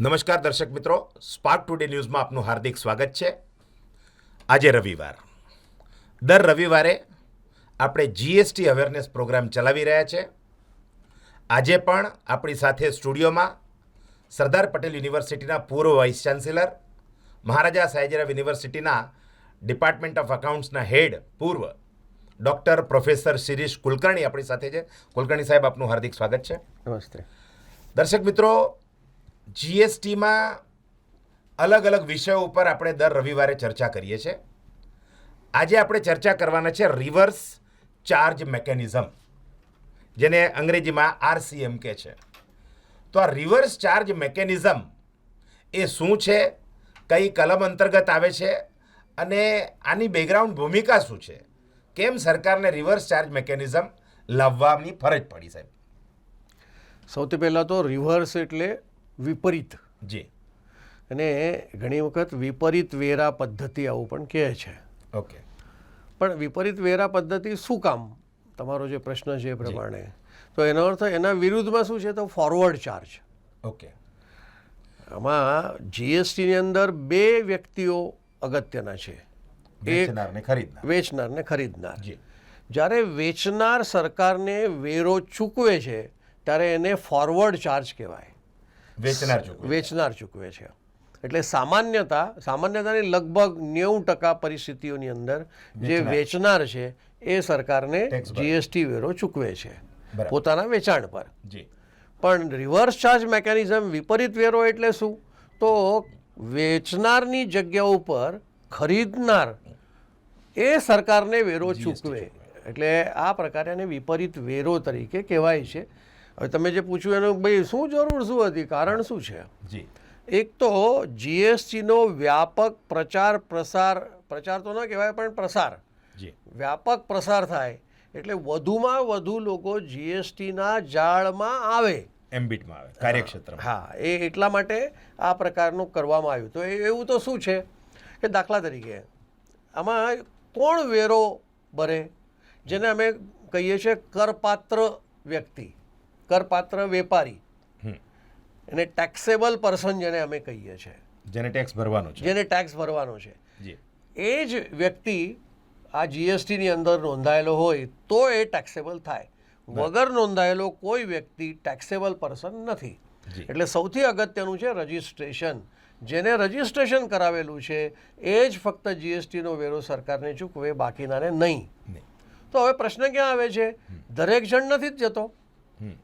નમસ્કાર દર્શક મિત્રો સ્પાર્ક ટુડે ન્યૂઝમાં આપનું હાર્દિક સ્વાગત છે. આજે રવિવાર. દર રવિવારે આપણે જીએસટી અવેરનેસ પ્રોગ્રામ ચલાવી રહ્યા છે. આજે પણ આપણી સાથે સ્ટુડિયોમાં સરદાર પટેલ યુનિવર્સિટીના પૂર્વ વાઇસ ચાન્સેલર મહારાજા સાયજરાવ યુનિવર્સિટીના ડિપાર્ટમેન્ટ ઓફ અકાઉન્ટ્સના હેડ પૂર્વ ડૉક્ટર પ્રોફેસર શિરીષ કુલકર્ણી આપણી સાથે છે. કુલકર્ણી સાહેબ આપનું હાર્દિક સ્વાગત છે. નમસ્તે. દર્શક મિત્રો જીએસટીમાં અલગ અલગ વિષયો ઉપર આપણે દર રવિવારે ચર્ચા કરીએ છીએ. આજે આપણે ચર્ચા કરવાના છે રિવર્સ ચાર્જ મેકેનિઝમ, જેને અંગ્રેજીમાં આરસીએમ કહે છે. તો આ રિવર્સ ચાર્જ મેકેનિઝમ એ શું છે, કઈ કલમ અંતર્ગત આવે છે, અને આની બેકગ્રાઉન્ડ ભૂમિકા શું છે? કેમ સરકારને રિવર્સ ચાર્જ મેકેનિઝમ લાવવાની ફરજ પડી સાહેબ? સૌથી પહેલાં તો રિવર્સ એટલે વિપરીત. જી. અને ઘણી વખત વિપરીત વેરા પદ્ધતિ આવું પણ કહે છે. ઓકે. પણ વિપરીત વેરા પદ્ધતિ શું કામ? તમારો જે પ્રશ્ન છે એ પ્રમાણે. તો એનો અર્થ એના વિરુદ્ધમાં શું છે? તો ફોરવર્ડ ચાર્જ ઓકે. આમાં જીએસટીની અંદર બે વ્યક્તિઓ અગત્યના છે. વેચનારને વેચનાર ને ખરીદનાર. વેચનાર ને ખરીદનાર. જી. જ્યારે વેચનાર સરકારને વેરો ચૂકવે છે ત્યારે એને ફોરવર્ડ ચાર્જ કહેવાય. વેચનાર ચૂકવે વેચનાર ચૂકવે છે એટલે સામાન્યતા સામાન્યતાની લગભગ નેવું ટકા પરિસ્થિતિઓની અંદર જે વેચનાર. છે એ સરકારને જીએસટી વેરો ચૂકવે છે. પોતાના વેચાણ પર. પણ રિવર્સ ચાર્જ મેકેનિઝમ વિપરીત વેરો એટલે શું? તો વેચનારની જગ્યા ઉપર ખરીદનાર એ સરકારને વેરો ચૂકવે. એટલે આ પ્રકારે એને વિપરીત વેરો તરીકે કહેવાય છે. હવે તમે જે પૂછ્યું એનું ભાઈ શું જરૂર શું હતી? કારણ શું છે? જી. એક તો જીએસટીનો વ્યાપક પ્રચાર પ્રસાર પ્રચાર તો ન કહેવાય પણ પ્રસાર. જી. વ્યાપક પ્રસાર થાય એટલે વધુમાં વધુ લોકો જીએસટીના જાળમાં આવે. એમ્બિટમાં આવે કાર્યક્ષેત્ર હા એ એટલા માટે આ પ્રકારનું કરવામાં આવ્યું. તો એ- એવું તો શું છે? કે દાખલા તરીકે આમાં કોણ વેરો ભરે? જેને અમે કહીએ છીએ કરપાત્ર વ્યક્તિ. કરપાત્ર વેપારી. એને ટેક્સેબલ પર્સન જેને અમે કહીએ છીએ. જેને ટેક્સ ભરવાનો છે. જેને ટેક્સ ભરવાનો છે. એ જ વ્યક્તિ આ જીએસટીની અંદર નોંધાયેલો હોય તો એ ટેક્સેબલ થાય. વગર નોંધાયેલો કોઈ વ્યક્તિ ટેક્સેબલ પર્સન નથી. એટલે સૌથી અગત્યનું છે રજિસ્ટ્રેશન જેને રજિસ્ટ્રેશન કરાવેલું છે એ જ ફક્ત જીએસટીનો વેરો સરકારને ચૂકવે બાકીનાને નહીં. તો હવે પ્રશ્ન ક્યાં આવે છે? દરેક જણ નથી જ જતો.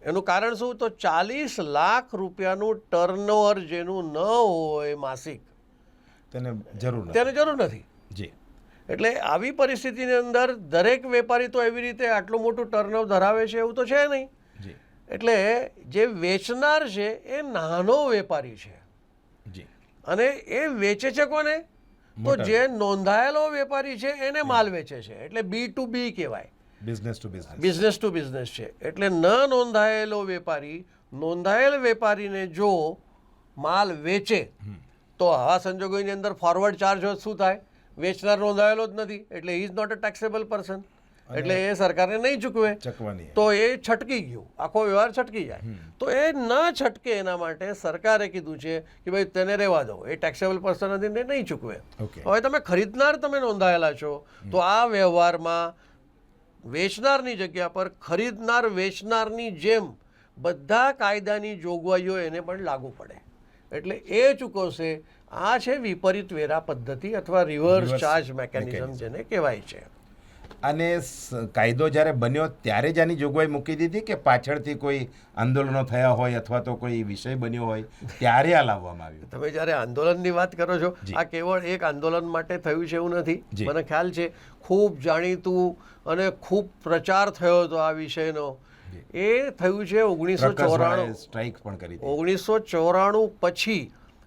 એનું કારણ શું? તો ચાલીસ લાખ રૂપિયાનું ટર્નઓવર જેનું ન હોય માસિક તેને જરૂર તેને જરૂર નથી. જી. એટલે આવી પરિસ્થિતિની અંદર દરેક વેપારી તો એવી રીતે આટલું મોટું ટર્નઓવર ધરાવે છે એવું તો છે નહીં. એટલે જે વેચનાર છે એ નાનો વેપારી છે. જી. અને એ વેચે છે કોને? તો જે નોંધાયેલો વેપારી છે એને માલ વેચે છે. એટલે બી ટુ બી કહેવાય. Business to business business to business છે. એટલે ન નોંધાયેલો વેપારી નોંધાયેલ વેપારીને જો માલ વેચે તો આવા સંજોગોની અંદર ફોરવર્ડ ચાર્જ શું થાય? વેચનાર નોંધાયેલો જ નથી. એટલે is not a taxable person એટલે એ સરકારને નહીં ચૂકવે. તો એ છટકી ગયું. આખો વ્યવહાર છટકી જાય. તો એ ન છટકે એના માટે સરકારે કીધું છે કે ભાઈ તેને રહેવા દો. એ ટેક્સેબલ પર્સન નથી ને નહીં ચૂકવે. હવે તમે ખરીદનાર તમે નોંધાયેલા છો. તો આ વ્યવહારમાં વેચનારની જગ્યા પર ખરીદનાર વેચનારની જેમ બધા કાયદાની જોગવાઈઓ એને પણ લાગુ પડે. એટલે એ ચૂકવશે આ છે વિપરીત વેરા પદ્ધતિ અથવા રિવર્સ ચાર્જ મેકેનિઝમ. જેને કહેવાય છે. અને કાયદો જ્યારે બન્યો ત્યારે જ આની જોગવાઈ મૂકી દીધી કે પાછળથી કોઈ આંદોલનો થયા હોય અથવા તો કોઈ વિષય બન્યો હોય ત્યારે આ લાવવામાં આવ્યું. તમે જ્યારે આંદોલનની વાત કરો છો આ કેવળ એક આંદોલન માટે થયું છે એવું નથી. મને ખ્યાલ છે ખૂબ જાણીતું અને ખૂબ પ્રચાર થયો હતો આ વિષયનો. એ થયું છે ઓગણીસો ચોરાણું. સ્ટ્રાઇક પણ કરી ઓગણીસો ચોરાણું પછી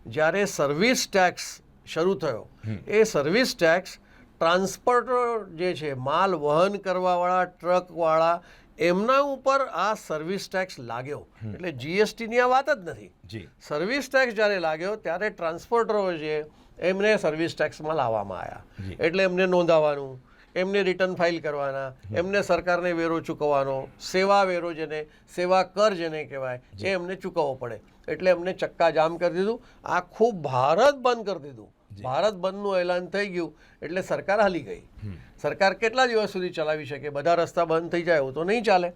જ્યારે સર્વિસ ટેક્સ શરૂ થયો એ સર્વિસ ટેક્સ ટ્રાન્સપોર્ટર જે છે માલ વહન કરવાવાળા ટ્રકવાળા એમના ઉપર આ સર્વિસ ટેક્સ લાગ્યો. એટલે જીએસટીની આ વાત જ નથી. સર્વિસ ટેક્સ જ્યારે લાગ્યો ત્યારે ટ્રાન્સપોર્ટરો છે એમને સર્વિસ ટેક્સમાં લાવવામાં આવ્યા એટલે એમને નોંધાવાનું એમને રિટર્ન ફાઇલ કરવાના એમને સરકારને વેરો ચૂકવવાનો સેવા વેરો જેને સેવા કર જેને કહેવાય એ એમને ચૂકવવો પડે. એટલે એમને ચક્કા જામ કરી દીધું. આખું ભારત બંધ કરી દીધું. ભારત બંધનું એલાન થઈ ગયું એટલે સરકાર હાલી ગઈ. સરકાર કેટલા દિવસ સુધી ચલાવી શકે? બધા રસ્તા બંધ થઈ જાય એવું તો નહીં ચાલે.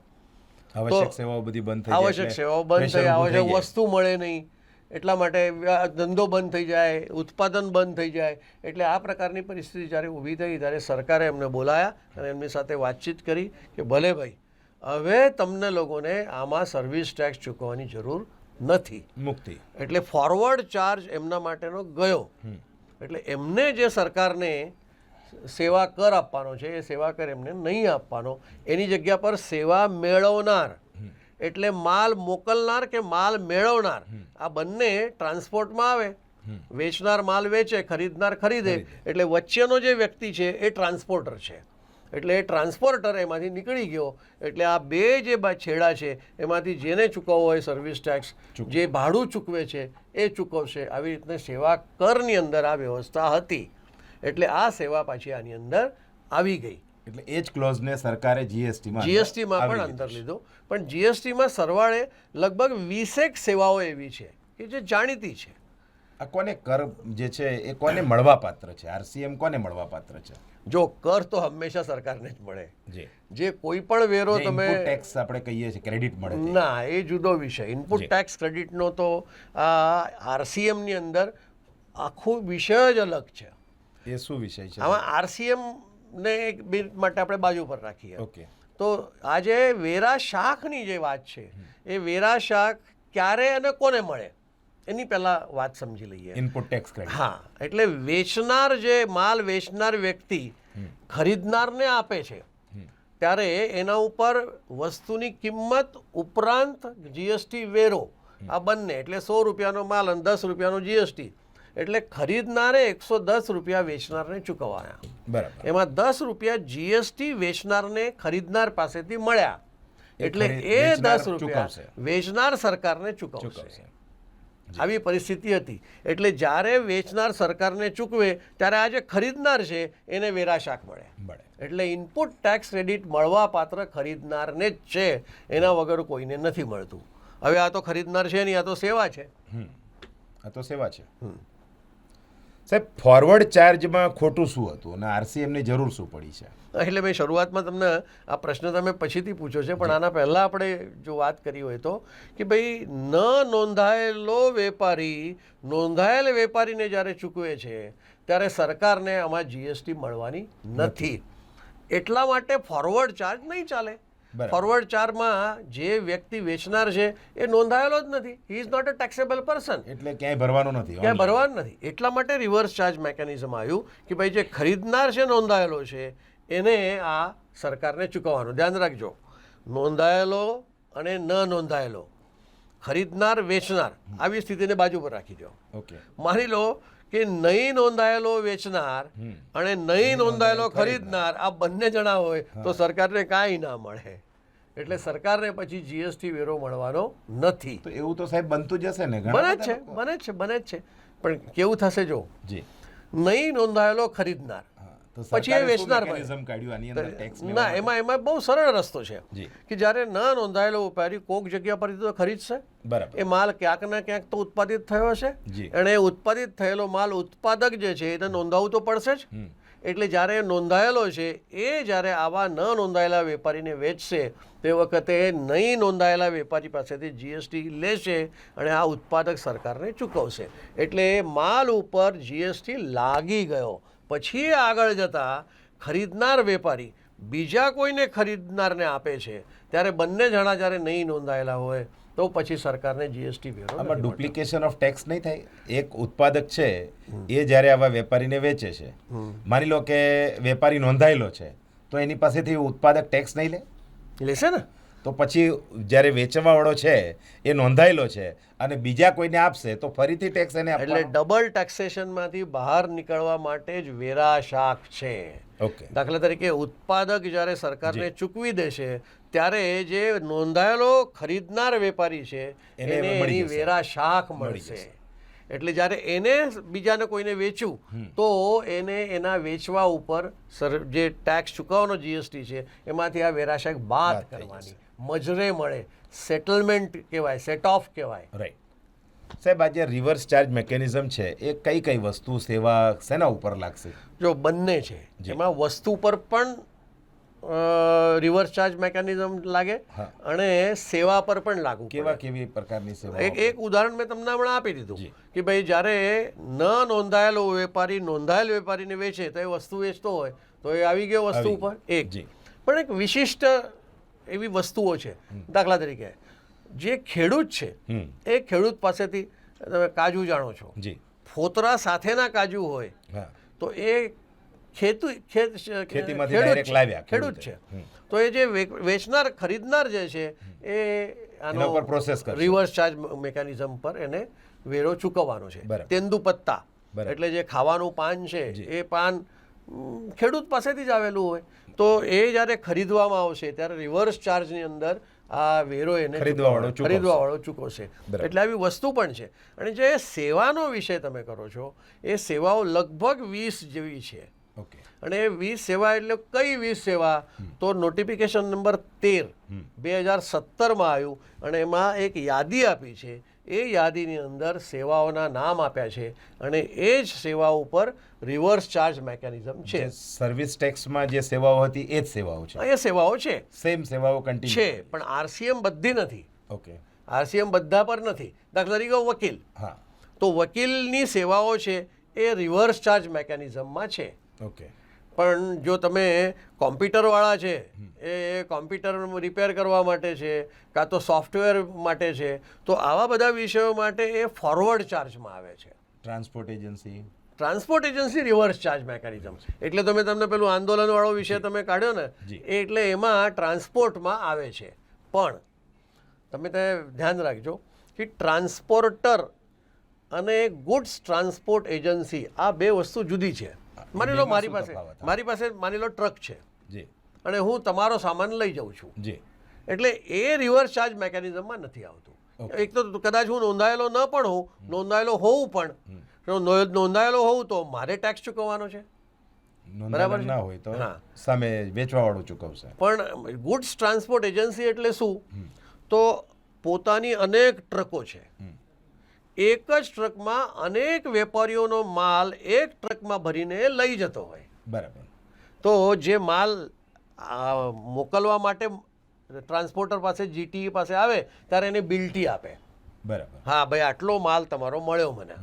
આવશ્યક સેવાઓ બધી બંધ થઈ આવશ્યક સેવાઓ બંધ થઈ આવશ્યક વસ્તુ મળે નહીં. એટલા માટે ધંધો બંધ થઈ જાય ઉત્પાદન બંધ થઈ જાય. એટલે આ પ્રકારની પરિસ્થિતિ જ્યારે ઊભી થઈ ત્યારે સરકારે એમને બોલાયા અને એમની સાથે વાતચીત કરી કે ભલે ભાઈ હવે તમને લોકોને આમાં સર્વિસ ટેક્સ ચૂકવવાની જરૂર નથી. મુક્તિ. એટલે ફોરવર્ડ ચાર્જ એમના માટેનો ગયો. એટલે એમને જે સરકારને સેવા કર આપવાનો છે એ સેવા કર એમને નહીં આપવાનો એની જગ્યા પર સેવા મેળવનાર એટલે માલ મોકલનાર કે માલ મેળવનાર આ બંને ટ્રાન્સપોર્ટમાં આવે. વેચનાર માલ વેચે ખરીદનાર ખરીદે. એટલે વચ્ચેનો જે વ્યક્તિ છે એ ટ્રાન્સપોર્ટર છે. એટલે એ ટ્રાન્સપોર્ટર એમાંથી નીકળી ગયો. એટલે આ બે જે બા છેડા છે એમાંથી જેને ચૂકવવો હોય સર્વિસ ટેક્સ જે ભાડું ચૂકવે છે એ ચૂકવશે. આવી રીતના સેવા કરની અંદર આ વ્યવસ્થા હતી. એટલે આ સેવા પાછી આની અંદર આવી ગઈ. એટલે એ જ ક્લોઝને સરકારે જીએસટીમાં જીએસટીમાં પણ અંદર લીધો. પણ જીએસટીમાં સરવાળે લગભગ વીસેક સેવાઓ એવી છે કે જે જાણીતી છે. આ કોને કર જે છે એ કોને મળવા પાત્ર છે આરસીએમ કોને મળવાપાત્ર છે? જો કર તો હંમેશા સરકારને જ મળે. જે. કોઈ પણ વેરો તમે ટેક્સ આપણે કહીએ છીએ ક્રેડિટ મળે ના એ જુદો વિષય. ઇનપુટ ટેક્સ ક્રેડિટનો તો આ આરસીએમની અંદર આખો વિષય જ અલગ છે. એ શું વિષય છે? આમાં આરસીએમ ને એક મિનિટ માટે આપણે બાજુ પર રાખીએ. ઓકે. તો આજે વેરા શાખની જે વાત છે એ વેરા શાખ ક્યારે અને કોને મળે? એની પહેલાં વાત સમજી લઈએ. ઇનપુટ ટેક્સ ક્રેડિટ હા એટલે વેચનાર જે માલ વેચનાર વ્યક્તિ ખરીદનારને આપે છે. ત્યારે એના ઉપર વસ્તુની કિંમત ઉપરાંત જીએસટી વેરો આ બંને એટલે સો રૂપિયાનો માલ અને દસ રૂપિયાનો જીએસટી એટલે ખરીદનારે એકસો દસ રૂપિયા વેચનારને ચૂકવાયા બરાબર. એમાં દસ રૂપિયા જીએસટી વેચનારને ખરીદનાર પાસેથી મળ્યા. એટલે એ દસ રૂપિયા. વેચનાર સરકારને ચૂકવશે. આવી પરિસ્થિતિ હતી. એટલે જ્યારે વેચનાર સરકારને ચૂકવે ત્યારે આ જે ખરીદનાર છે એને વેરાશાક મળે. મળે. એટલે ઇનપુટ ટેક્સ ક્રેડિટ મળવા પાત્ર ખરીદનારને જ છે એના વગર કોઈને નથી મળતું. હવે આ તો ખરીદનાર છે નહીં આ તો સેવા છે. આ તો સેવા છે. સાહેબ ફોરવર્ડ ચાર્જમાં ખોટું શું હતું અને આરસીએમની જરૂર શું પડી છે? એટલે મેં શરૂઆતમાં તમને આ પ્રશ્ન તમે પછીથી પૂછ્યો છે પણ આના પહેલાં આપણે જો વાત કરી હોય તો કે ભાઈ ન નોંધાયેલો વેપારી નોંધાયેલ વેપારીને જ્યારે ચૂકવે છે ત્યારે સરકારને આમાં જીએસટી મળવાની નથી. એટલા માટે ફોરવર્ડ ચાર્જ નહીં ચાલે. ફોરવર્ડ ચારમાં જે વ્યક્તિ વેચનાર છે એ નોંધાયેલો જ નથી. He is not a taxable person એટલે ક્યાંય ભરવાનું નથી. ક્યાંય ભરવાનું નથી. એટલા માટે રિવર્સ ચાર્જ મેકેનિઝમ આવ્યું કે ભાઈ જે ખરીદનાર છે નોંધાયેલો છે એને આ સરકારને ચૂકવવાનું. ધ્યાન રાખજો. નોંધાયેલો અને ન નોંધાયેલો. ખરીદનાર વેચનાર આવી સ્થિતિને બાજુ પર રાખી દો. ઓકે. માની લો કે નહીં નોંધાયેલો વેચનાર અને નહીં નોંધાયેલો ખરીદનાર. આ બંને જણા હોય તો સરકારને કાંઈ ના મળે. એટલે સરકારને પછી જીએસટી વેરો મળવાનો નથી. તો એવું તો સાહેબ બનતું જ હશે ને બને જ છે બને જ છે બને જ છે. પણ કેવું થશે જો? જી. નહીં નોંધાયેલો ખરીદનાર. પછી એ વેચનાર ના એમાં એમાં બહુ સરળ રસ્તો છે કે જ્યારે ન નોંધાયેલો વેપારી કોક જગ્યા પરથી તો ખરીદશે. એ માલ ક્યાંક ને ક્યાંક તો ઉત્પાદિત થયો હશે. જી. અને એ ઉત્પાદિત થયેલો માલ ઉત્પાદક જે છે એને નોંધાવવું તો પડશે જ. એટલે જ્યારે નોંધાયેલો છે એ જ્યારે આવા ન નોંધાયેલા વેપારીને વેચશે તે વખતે નહીં નોંધાયેલા વેપારી પાસેથી જીએસટી લેશે અને આ ઉત્પાદક સરકારને ચૂકવશે. એટલે માલ ઉપર જીએસટી લાગી ગયો. પછી આગળ જતાં ખરીદનાર વેપારી બીજા કોઈને ખરીદનારને આપે છે ત્યારે બંને જણા જ્યારે નહીં નોંધાયેલા હોય તો પછી સરકારને જીએસટી વેરો આમાં ડુપ્લિકેશન ઓફ ટેક્સ નહીં થાય. એક ઉત્પાદક છે એ જ્યારે આવા વેપારીને વેચે છે. માની લો કે વેપારી નોંધાયેલો છે તો એની પાસેથી ઉત્પાદક ટેક્સ નહીં લે. લેશે ને? તો પછી જ્યારે વેચવાવાળો છે એ નોંધાયેલો છે અને બીજા કોઈને આપશે તો ફરીથી ટેક્સ એને એટલે ડબલ ટેક્સેશનમાંથી બહાર નીકળવા માટે જ વેરા શાખ છે. ઓકે. દાખલા તરીકે ઉત્પાદક જ્યારે સરકારને ચૂકવી દેશે ત્યારે જે નોંધાયેલો ખરીદનાર વેપારી છે એને એને વેરા શાખ મળશે. એટલે જ્યારે એને બીજાને કોઈને વેચ્યું તો એને એના વેચવા ઉપર સર જે ટેક્સ ચૂકવવાનો જીએસટી છે એમાંથી આ વેરાશાક બાદ કરવાની. મજરે મળે. સેટલમેન્ટ કહેવાય સેટ ઓફ કહેવાય. રાઈટ સાહેબ આજે રિવર્સ ચાર્જ મેકેનિઝમ છે એ કઈ કઈ વસ્તુ સેવા શેના ઉપર લાગશે? જો બંને છે. જેમાં એમાં વસ્તુ પર પણ રિવર્સ ચાર્જ મેકેનિઝમ લાગે અને સેવા પર પણ લાગુ કેવા કેવી પ્રકારની સેવા એક એક ઉદાહરણ મેં તમને હમણાં આપી દીધું કે ભાઈ જ્યારે ન નોંધાયેલો વેપારી નોંધાયેલ વેપારીને વેચે તો એ વસ્તુ વેચતો હોય તો એ આવી ગયો વસ્તુ ઉપર. એક. જી. પણ એક વિશિષ્ટ એવી વસ્તુઓ છે દાખલા તરીકે. જે ખેડૂત છે એ ખેડૂત પાસેથી તમે કાજુ જાણો છો. જી. ફોતરા સાથેના કાજુ હોય તો એ ખેતુ ખેડૂત છે. તો એ જે વેચનાર ખરીદનાર જે છે એ આનો પ્રોસેસ રિવર્સ ચાર્જ મિકેનિઝમ પર એને વેરો ચૂકવવાનો છે. તેંદુ પત્તા. એટલે જે ખાવાનું પાન છે એ પાન ખેડૂત પાસેથી જ આવેલું હોય. તો એ જ્યારે ખરીદવામાં આવશે ત્યારે રિવર્સ ચાર્જની અંદર આ વેરો એને ખરીદવાવાળો ચૂકવશે. એટલે આવી વસ્તુ પણ છે. અને જે સેવાનો વિષય તમે કરો છો એ સેવાઓ લગભગ વીસ જેવી છે. અને એ વીસ સેવા એટલે કઈ વીસ સેવા? તો નોટિફિકેશન નંબર તેર બે હજાર સત્તરમાં આવ્યું અને એમાં એક યાદી આપી છે એ યાદીની અંદર સેવાઓના નામ આપ્યા છે અને એ જ સેવાઓ ઉપર રિવર્સ ચાર્જ મેકેનિઝમ છે. સર્વિસ ટેક્સમાં જે સેવાઓ હતી એ જ સેવાઓ છે. એ સેવાઓ છે. સેમ સેવાઓ કન્ટિન્યુ છે પણ આરસીએમ બધી નથી. ઓકે આરસીએમ બધા પર નથી. દાખલા તરીકે વકીલ. હા. તો વકીલની સેવાઓ છે એ રિવર્સ ચાર્જ મેકેનિઝમમાં છે. ઓકે પણ જો તમે કોમ્પ્યુટરવાળા છે એ કોમ્પ્યુટર રિપેર કરવા માટે છે કાં તો સોફ્ટવેર માટે છે તો આવા બધા વિષયો માટે એ ફોરવર્ડ ચાર્જમાં આવે છે. Transport agency transport agency reverse charge mechanism એટલે તમે તમને પેલું આંદોલનવાળો વિષય તમે કાઢ્યો ને એ એટલે એમાં ટ્રાન્સપોર્ટમાં આવે છે. પણ તમે તે ધ્યાન રાખજો કે ટ્રાન્સપોર્ટર અને ગુડ્સ ટ્રાન્સપોર્ટ એજન્સી આ બે વસ્તુ જુદી છે. માની લો મારી પાસે મારી પાસે માની લો ટ્રક છે. જી. અને હું તમારો સામાન લઈ જાઉં છું. જી. એટલે એ રિવર્સ ચાર્જ મેકેનિઝમમાં નથી આવતું. એક તો કદાચ હું નોંધાયેલો ન પણ હોઉં નોંધાયેલો હોઉં પણ. નોંધાયેલો હોઉં તો મારે ટેક્સ ચૂકવવાનો છે. બરાબર ના હોય તો હા. સામે વેચવાવાળું ચૂકવશે. પણ ગુડ્સ ટ્રાન્સપોર્ટ એજન્સી એટલે શું? તો પોતાની અનેક ટ્રકો છે. એક જ ટ્રકમાં અનેક વેપારીઓનો માલ એક ટ્રકમાં ભરીને લઈ જતો હોય. બરાબર. તો જે માલ મોકલવા માટે ટ્રાન્સપોર્ટર પાસે જીટી પાસે આવે ત્યારે એને બિલ્ટી આપે. બરાબર. હા ભાઈ આટલો માલ તમારો મળ્યો મને.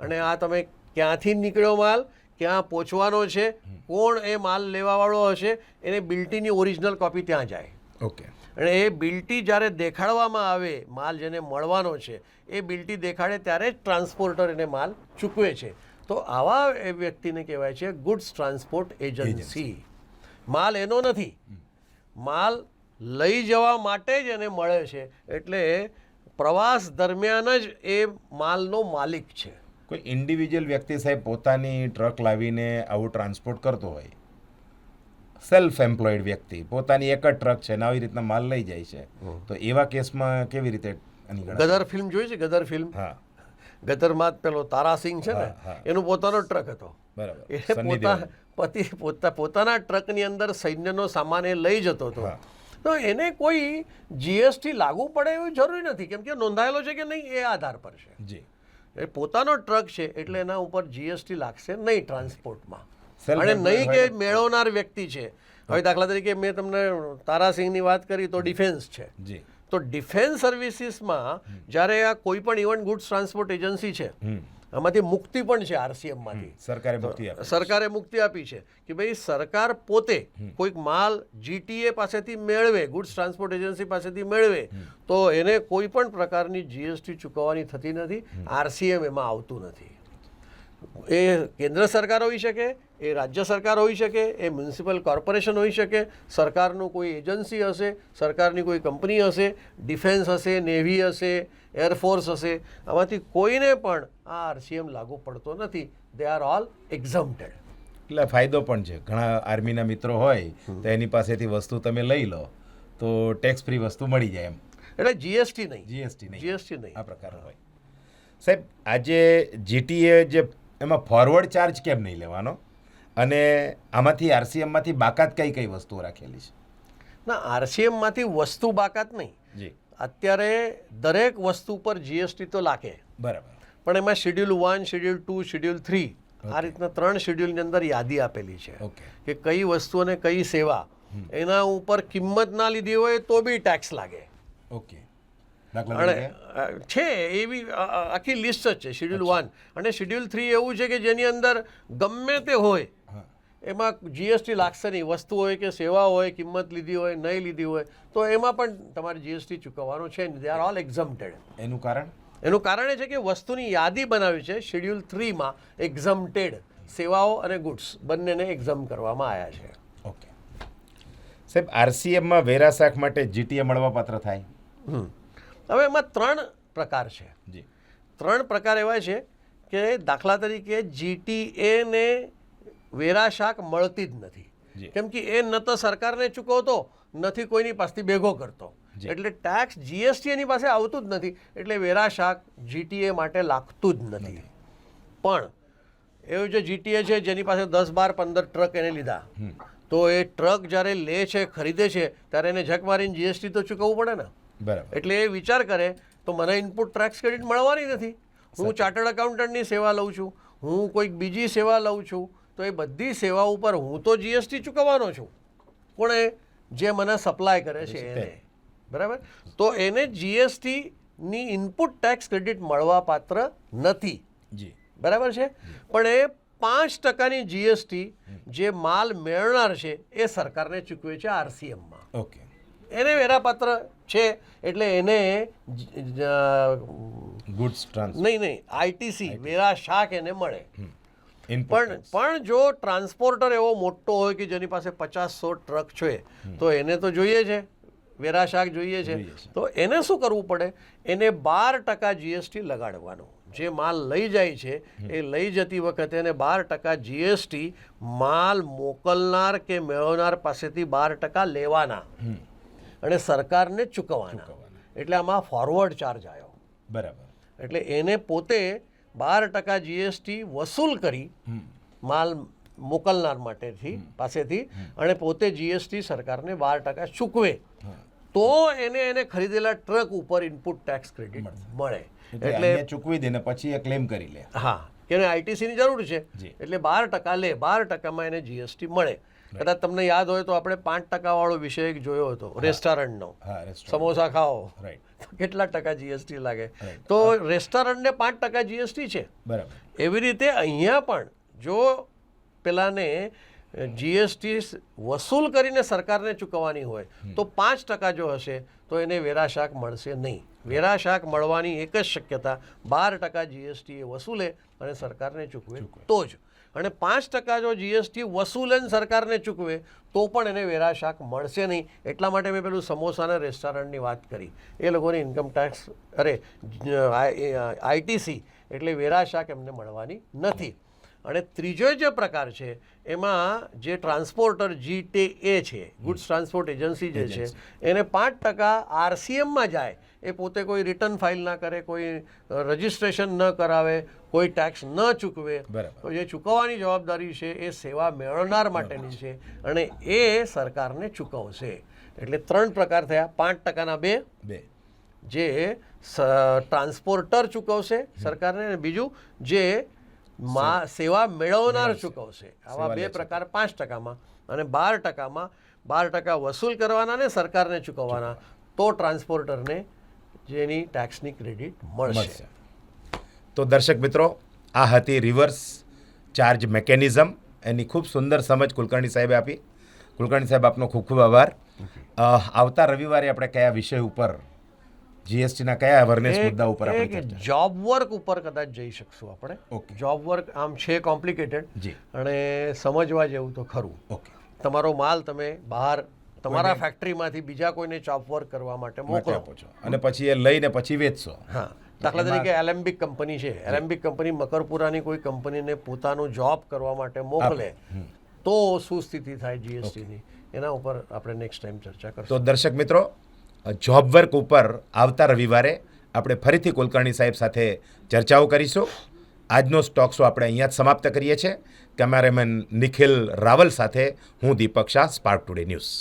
અને આ તમે ક્યાંથી નીકળ્યો માલ? ક્યાં પહોંચવાનો છે? કોણ એ માલ લેવાવાળો હશે? એને બિલ્ટીની ઓરિજિનલ કોપી ત્યાં જાય. ઓકે. અને એ બિલ્ટી જ્યારે દેખાડવામાં આવે માલ જેને મળવાનો છે એ બિલ્ટી દેખાડે ત્યારે જ ટ્રાન્સપોર્ટર એને માલ ચૂકવે છે. તો આવા એ વ્યક્તિને કહેવાય છે ગુડ્સ ટ્રાન્સપોર્ટ એજન્સી. માલ એનો નથી. માલ લઈ જવા માટે જ એને મળે છે. એટલે પ્રવાસ દરમિયાન જ એ માલનો માલિક છે. કોઈ ઇન્ડિવિજ્યુઅલ વ્યક્તિ સાહેબ પોતાની ટ્રક લાવીને આવું ટ્રાન્સપોર્ટ કરતો હોય સેલ્ફ એમ્પ્લોયડ વ્યક્તિ. પોતાની એક જ ટ્રક છે ને આવી રીતના માલ લઈ જાય છે. તો એવા કેસમાં કેવી રીતે ગદર ફિલ્મ જોઈ છે? ગદર ફિલ્મ? હા. ગદરમાં પેલો તારાસિંહ છે ને. એનો પોતાનો ટ્રક હતો. પોતા પતિ પોતા પોતાના ટ્રકની અંદર સૈન્યનો સામાન એ લઈ જતો હતો. તો એને કોઈ જીએસટી લાગુ પડે એવું જરૂરી નથી કેમ કે નોંધાયેલો છે કે નહીં એ આધાર પર છે. જી. એ પોતાનો ટ્રક છે એટલે એના ઉપર જીએસટી લાગશે નહીં ટ્રાન્સપોર્ટમાં અને નહીં કે મેળવનાર વ્યક્તિ છે. હવે દાખલા તરીકે મેં તમને તારાસિંહની વાત કરી તો ડિફેન્સ છે. જી. તો ડિફેન્સ સર્વિસીસમાં જ્યારે આ કોઈ પણ ઇવન ગુડ્સ ટ્રાન્સપોર્ટ એજન્સી છે આમાંથી મુક્તિ પણ છે આરસીએમમાંથી. સરકારે મુક્તિ સરકારે મુક્તિ આપી છે કે ભાઈ સરકાર પોતે કોઈક માલ જીટીએ પાસેથી મેળવે ગુડ્સ ટ્રાન્સપોર્ટ એજન્સી પાસેથી મેળવે તો એને કોઈ પણ પ્રકારની જીએસટી ચૂકવવાની થતી નથી. આરસીએમ એમાં આવતું નથી. એ કેન્દ્ર સરકાર હોઈ શકે એ રાજ્ય સરકાર હોઈ શકે એ મ્યુનિસિપલ કોર્પોરેશન હોઈ શકે સરકારનું કોઈ એજન્સી હશે સરકારની કોઈ કંપની હશે ડિફેન્સ હશે નેવી હશે એરફોર્સ હશે આમાંથી કોઈને પણ આ આરસીએમ લાગુ પડતો નથી. દે આર ઓલ એક્ઝમ્પટેડ એટલે ફાયદો પણ છે. ઘણા આર્મીના મિત્રો હોય તો એની પાસેથી વસ્તુ તમે લઈ લો તો ટેક્સ ફ્રી વસ્તુ મળી જાય એમ. એટલે જીએસટી નહીં. જીએસટી નહીં. જીએસટી નહીં. આ પ્રકારનો હોય. સાહેબ આજે જીટીએ જે એમાં ફોરવર્ડ ચાર્જ કેમ નહીં લેવાનો? અને આમાંથી આરસીએમમાંથી બાકાત કઈ કઈ વસ્તુઓ રાખેલી છે? ના આરસીએમમાંથી વસ્તુ બાકાત નહીં. જી. અત્યારે દરેક વસ્તુ પર જીએસટી તો લાગે. બરાબર. પણ એમાં schedule one schedule two schedule three આ રીતના ત્રણ શેડ્યુલની અંદર યાદી આપેલી છે. કે કઈ વસ્તુ અને કઈ સેવા. એના ઉપર કિંમત ના લીધી હોય તો બી ટેક્સ લાગે. ઓકે અને છે એવી આખી લિસ્ટ જ છે શેડ્યુલ વન અને શેડ્યુલ થ્રી એવું છે કે જેની અંદર ગમે તે હોય એમાં જીએસટી લાગશે નહીં. વસ્તુ હોય કે સેવા હોય કિંમત લીધી હોય નહીં લીધી હોય તો એમાં પણ તમારે જીએસટી ચૂકવવાનું છે દે આર ઓલ એક્ઝમ્પટેડ એનું કારણ? એનું કારણ એ છે કે વસ્તુની યાદી બનાવી છે શેડ્યુલ થ્રીમાં એક્ઝમ્પટેડ સેવાઓ અને ગુડ્સ બંનેને એક્ઝમ કરવામાં આવ્યા છે. ઓકે. સાહેબ આરસીએમમાં વેરા શાખ માટે જીટીએ મળવાપાત્ર થાય. હવે એમાં ત્રણ પ્રકાર છે. જી. ત્રણ પ્રકાર એવા છે કે દાખલા તરીકે જીટીએ ને વેરા શાક મળતી જ નથી. કેમ કે એ ન તો સરકારને ચૂકવતો નથી કોઈની પાસેથી ભેગો કરતો. એટલે ટેક્સ જીએસટી એની પાસે આવતું જ નથી એટલે વેરા શાક જીટીએ માટે લાગતું જ નથી. પણ એવું જે જીટીએ છે જેની પાસે દસ બાર પંદર ટ્રક એને લીધા તો એ ટ્રક જ્યારે લે છે ખરીદે છે ત્યારે એને જક મારીને જીએસટી તો ચૂકવવું પડે ને? બરાબર. એટલે એ વિચાર કરે તો મને ઇનપુટ ટેક્સ ક્રેડિટ મળવાની નથી. હું ચાર્ટર્ડ એકાઉન્ટન્ટની સેવા લઉં છું હું કોઈક બીજી સેવા લઉં છું તો એ બધી સેવા ઉપર હું તો જીએસટી ચૂકવવાનો છું. કોણે? જે મને સપ્લાય કરે છે એને. બરાબર? તો એને જીએસટીની ઇનપુટ ટેક્સ ક્રેડિટ મળવા પાત્ર નથી. જી. બરાબર છે? પણ એ પાંચ ટકાની જીએસટી જે માલ મેળનાર છે એ સરકારને ચૂકવે છે આરસીએમમાં ઓકે. એને વેરાપાત્ર છે એટલે એને ગુડ્સ નહીં નહીં આઈટીસી વેરા શાક એને મળે. પણ પણ જો ટ્રાન્સપોર્ટર એવો મોટો હોય કે જેની પાસે પચાસ સો ટ્રક છે તો એને તો જોઈએ છે વેરા શાક જોઈએ છે. તો એને શું કરવું પડે? એને બાર ટકા જીએસટી લગાડવાનું. જે માલ લઈ જાય છે એ લઈ જતી વખતે એને બાર ટકા જીએસટી માલ મોકલનાર કે મેળવનાર પાસેથી બાર ટકા લેવાના. અને સરકારને ચૂકવવાના. એટલે આમાં ફોરવર્ડ ચાર્જ આવ્યો. બરાબર. એટલે એને પોતે બાર ટકા જીએસટી વસૂલ કરી માલ મોકલનાર માટેથી પાસેથી અને પોતે જીએસટી સરકારને બાર ટકા ચૂકવે. તો એને એને ખરીદેલા ટ્રક ઉપર ઇનપુટ ટેક્સ ક્રેડિટ મળે. એટલે ચૂકવી દે ને પછી એ ક્લેમ કરી લે. હા એને આઈટીસીની જરૂર છે. એટલે બાર ટકા લે બાર ટકામાં એને જીએસટી મળે. કદાચ તમને યાદ હોય તો આપણે પાંચ ટકાવાળો વિષય એક જોયો હતો રેસ્ટોરન્ટનો. સમોસા ખાઓ. રાઈટ કેટલા ટકા જીએસટી લાગે? તો રેસ્ટોરન્ટને પાંચ ટકા જીએસટી છે. બરાબર. એવી રીતે અહીંયા પણ જો પેલાને જીએસટી વસૂલ કરીને સરકારને ચૂકવવાની હોય તો પાંચ ટકા જો હશે તો એને વેરા શાક મળશે નહીં. વેરા શાક મળવાની એક જ શક્યતા બાર ટકા જીએસટી એ વસૂલે અને સરકારને ચૂકવે. તો જ. અને પાંચ ટકા જો જીએસટી વસૂલન સરકારને ચૂકવે તો પણ એને વેરા શાક મળશે નહીં. એટલા માટે મેં પેલું સમોસાના રેસ્ટોરન્ટની વાત કરી. એ લોકોની ઇન્કમ ટેક્સ અરે આઈટીસી એટલે વેરા શાક એમને મળવાની નથી. અને ત્રીજો જે પ્રકાર છે એમાં જે ટ્રાન્સપોર્ટર જી એ છે ગુડ્સ ટ્રાન્સપોર્ટ એજન્સી જે છે એને પાંચ ટકા આરસીએમમાં જાય. એ પોતે કોઈ રિટર્ન ફાઇલ ના કરે કોઈ રજિસ્ટ્રેશન ન કરાવે કોઈ ટેક્સ ન ચૂકવે. તો જે ચૂકવવાની જવાબદારી છે એ સેવા મેળવનાર માટેની છે અને એ સરકારને ચૂકવશે. એટલે ત્રણ પ્રકાર થયા. પાંચ ટકાના બે. બે. જે ટ્રાન્સપોર્ટર ચૂકવશે સરકારને અને બીજું જે મા સેવા. મેળવનાર ચૂકવશે. આવા બે પ્રકાર પાંચ ટકામાં અને બાર ટકામાં બાર ટકા વસૂલ કરવાના ને સરકારને ચૂકવવાના. તો ટ્રાન્સપોર્ટરને જેની ટેક્સની ક્રેડિટ મળશે. તો દર્શક મિત્રો આ હતી રિવર્સ ચાર્જ મેકેનિઝમ એની ખૂબ સુંદર સમજ કુલકર્ણી સાહેબે આપી. કુલકર્ણી સાહેબ આપનો ખૂબ ખૂબ આભાર. આવતા રવિવારે આપણે કયા વિષય ઉપર જીએસટીના કયા અવેરનેસ મુદ્દા ઉપર આપણે જોબ વર્ક ઉપર કદાચ જઈ શકશું આપણે. ઓકે જોબ વર્ક આમ છે કોમ્પ્લિકેટેડ જી. અને સમજવા જેવું તો ખરું. ઓકે તમારો માલ તમે બહાર તમારા ફેક્ટરીમાંથી બીજા કોઈને ચોપ વર્ક કરવા માટે મોકલો. આપો છો. અને પછી એ લઈને પછી વેચશો. હા. દાખલા તરીકે એલેમ્બિક કંપની છે. એલેમ્બિક કંપની મકરપુરાની કોઈ કંપનીને પોતાનું જોબ કરવા માટે મોકલે તો શું સ્થિતિ થાય જીએસટીની એના ઉપર આપણે નેક્સ્ટ ટાઈમ ચર્ચા કરશું. તો દર્શક મિત્રો જોબ વર્ક ઉપર આવતા રવિવારે આપણે ફરીથી કુલકર્ણી સાહેબ સાથે ચર્ચાઓ કરીશું. આજનો સ્ટોક શો આપણે અહીંયા જ સમાપ્ત કરીએ છીએ. કેમેરામેન નિખિલ રાવલ સાથે હું Deepak Shah Spark Today News